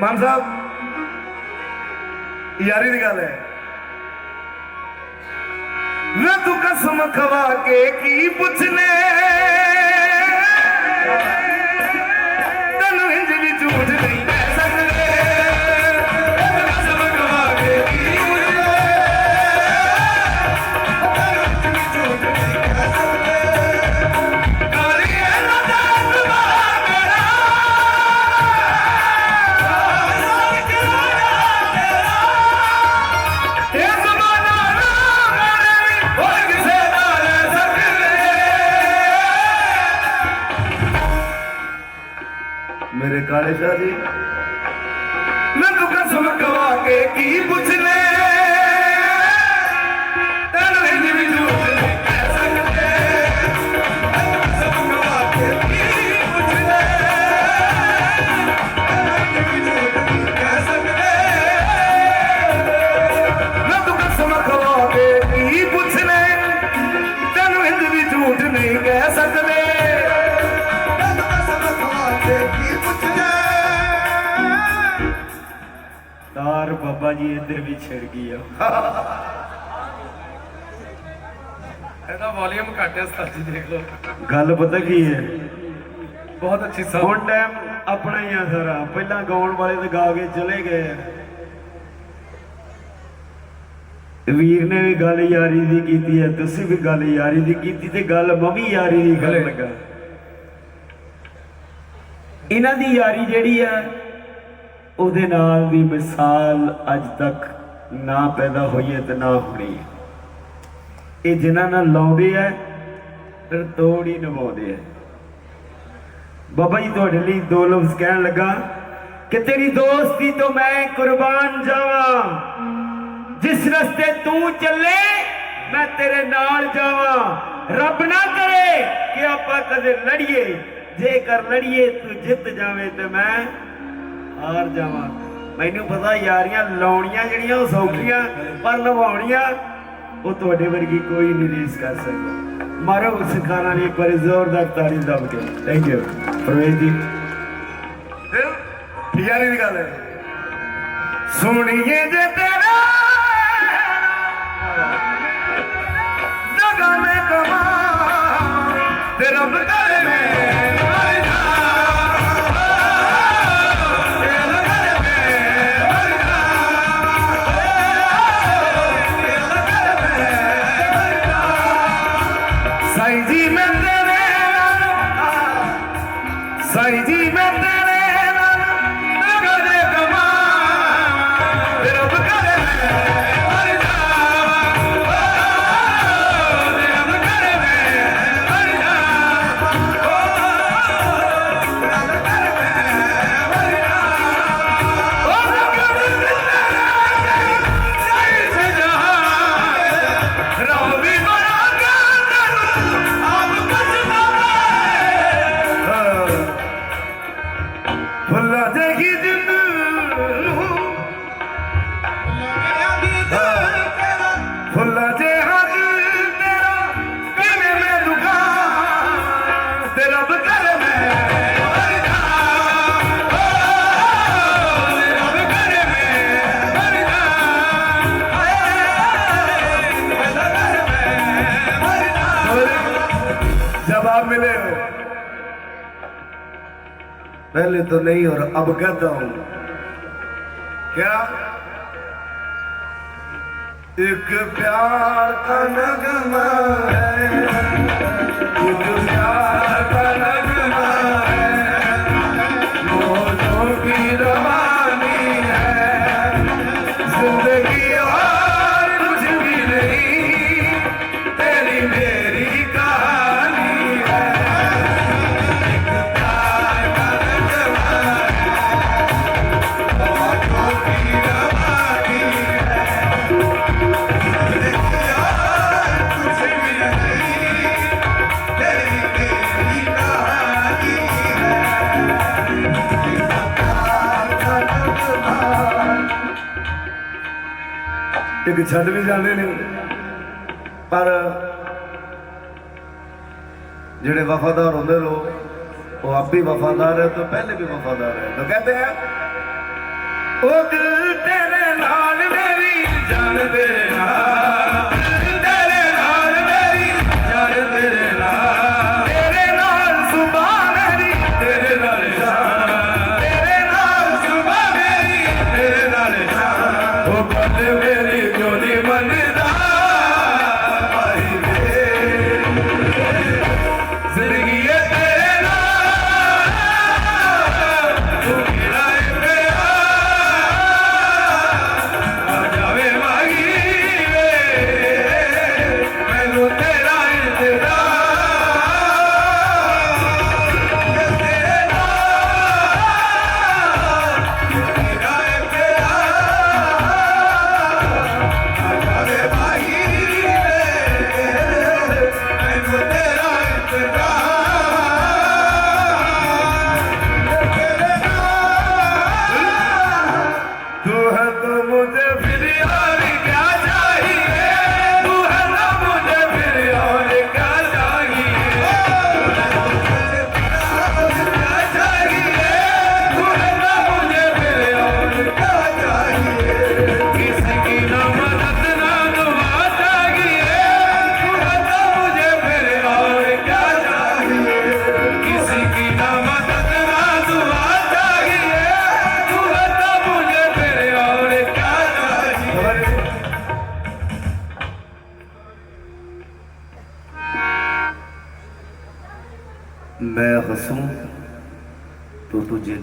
ਮਾਨ ਸਾਹਿਬ, ਯਾਰੀ ਦੀ ਗੱਲ ਹੈ। ਵੇ ਤੂੰ ਕਸਮ ਖਵਾ ਕੇ ਕੀ ਪੁੱਛਨੇ। ਤੈਨੂੰ ਇੰਜ ਵੀ ਝੂਠ ਨਹੀਂ। ਤਾਰ ਬਾਬਾ ਜੀ ਇੱਧਰ ਵੀ ਛਿੜ ਗਈ ਆ। ਇਹਦਾ ਵੋਲਿਊਮ ਘੱਟ ਹੈ ਜੀ ਦੇਖ ਲਓ। ਗੱਲ ਪਤਾ ਕੀ ਹੈ? ਬਹੁਤ ਅੱਛੀ ਸੌਂਗ ਹੁਣ ਟਾਈਮ ਆਪਣਾ ਹੀ ਆ ਸਾਰਾ। ਪਹਿਲਾਂ ਗਾਉਣ ਵਾਲੇ ਤੇ ਗਾ ਕੇ ਚਲੇ ਗਏ। ਵੀਰ ਨੇ ਵੀ ਗੱਲ ਯਾਰੀ ਦੀ ਕੀਤੀ ਹੈ ਤੁਸੀਂ ਵੀ ਗੱਲ ਯਾਰੀ ਦੀ ਕੀਤੀ ਤੇ ਗੱਲ ਮੈਂ ਵੀ ਯਾਰੀ ਦੀ ਭਲੇ। ਲੱਗਾ। ਇਹਨਾਂ ਦੀ ਯਾਰੀ ਜਿਹੜੀ ਆ ਉਹਦੇ ਨਾਲ ਦੀ ਮਿਸਾਲ ਅੱਜ ਤੱਕ ਨਾ ਪੈਦਾ ਹੋਈ ਹੈ ਤੇ ਨਾ ਹੋਣੀ। ਹੈ ਇਹ ਜਿਨ੍ਹਾਂ ਨਾਲ ਲਾਉਂਦੇ ਆ, ਫਿਰ ਤੋੜ ਨਿਭਾਉਂਦੇ ਆ। ਬਾਬਾ ਜੀ, ਤੁਹਾਡੇ ਲਈ ਦੋ ਲਫ਼ਜ਼ ਕਹਿਣ ਲੱਗਾ ਕਿ ਤੇਰੀ ਦੋਸਤੀ ਤੋਂ ਮੈਂ ਕੁਰਬਾਨ ਜਾਵਾਂ। ਜਿਸ ਰਸਤੇ ਤੂੰ ਚੱਲੇ, ਮੈਂ ਤੇਰੇ ਨਾਲ ਜਾਵਾਂ। ਰੱਬ ਨਾ ਕਰੇ ਕਿ ਆਪਾਂ ਕਦੇ ਲੜੀਏ। ਜੇਕਰ ਲੜੀਏ, ਤੂੰ ਜਿੱਤ ਜਾਵੇਂ ਤੇ ਮੈਂ ਹਾਰ ਜਾਵਾਂ। ਮੈਨੂੰ ਪਤਾ ਯਾਰੀਆਂ ਲਾਉਣੀਆਂ ਜਿਹੜੀਆਂ ਉਹ ਸੌਖੀਆਂ, ਪਰ ਲਵਾਉਣੀਆਂ ਉਹ ਤੁਹਾਡੇ ਵਰਗੀ ਕੋਈ ਨਹੀਂ ਰੀਸ ਕਰ ਸਕਦਾ। ਮਾਰੋ ਸਿਖਾਣਾ ਲਈ ਇੱਕ ਜ਼ੋਰਦਾਰ ਤਾੜੀ ਦਬ ਕੇ। ਥੈਂਕ ਯੂ ਪ੍ਰਵੇਸ਼ ਜੀ। ਯਾਰੀ ਦੀ ਗੱਲ ਹੈ। ਸੁਣੀਏ ਜੇ ਸਾਈਂ ਜੀ ਜਾਵਾਂ। जब आप मिले हो पहले तो नहीं और अब कहता हूं क्या एक प्यार का नगमा है एक प्यार का ਇੱਕ ਛੱਡ ਵੀ ਜਾਂਦੇ ਨੇ। ਪਰ ਜਿਹੜੇ ਵਫਾਦਾਰ ਹੁੰਦੇ ਲੋ ਉਹ ਆਪ ਵੀ ਵਫਾਦਾਰ ਹੈ ਤੋਂ ਪਹਿਲੇ ਵੀ ਵਫਾਦਾਰ ਹੈ। ਤਾਂ ਕਹਿੰਦੇ ਆ, ਉਹ ਤੇਰੇ ਨਾਲ ਮੇਰੀ ਜਾਨ ਤੇਰੇ ਨਾਲ।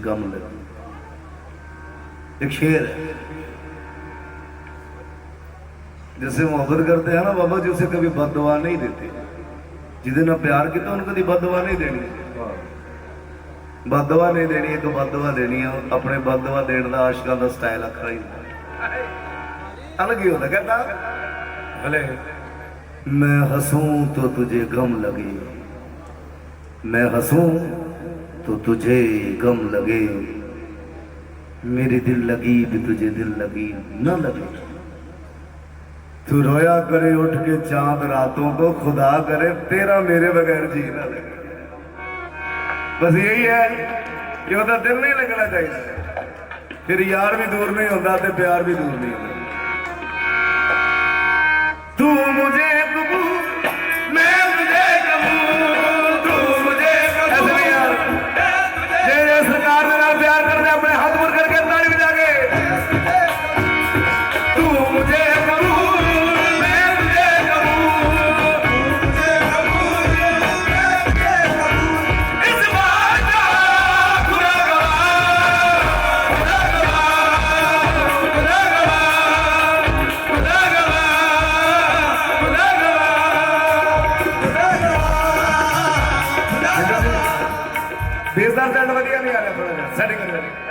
गम ले एक शेर है जिससे मोहब्बत करते हैं ना बाबा जी उसे कभी बदवा नहीं देते जिदे ना प्यार किया उन्हें कभी बदवा नहीं देनी बदवा नहीं देनी एक बदवा देनी है अपने बदवा देने का आशका का स्टाइल अखरा ही अलग ही होता कहता भले मैं हंसूं तो तुझे गम लगे मैं हंसूं तो तुझे गम लगे। मेरी दिल लगी, भी तुझे दिल लगी, न लगे। तू रोया करे, उठ के चाँद रातों को खुदा करे, तेरा मेरे बगैर जी ना लगे बस यही है, कि उसका दिल नहीं लगना चाहिए। फिर यार भी दूर नहीं होता प्यार भी दूर नहीं होता। तू मुझे कबूल setting it ready.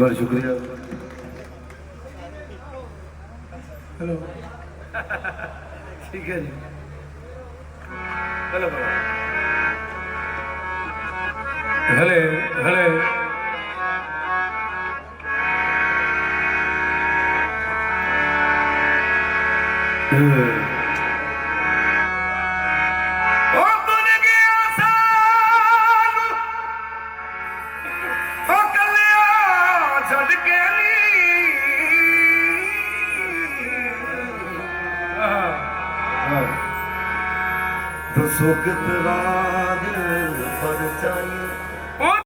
बड़ी शुक्रिया हेलो ठीक है जी हेलो हले हले Good. नी ਦੱਸੋ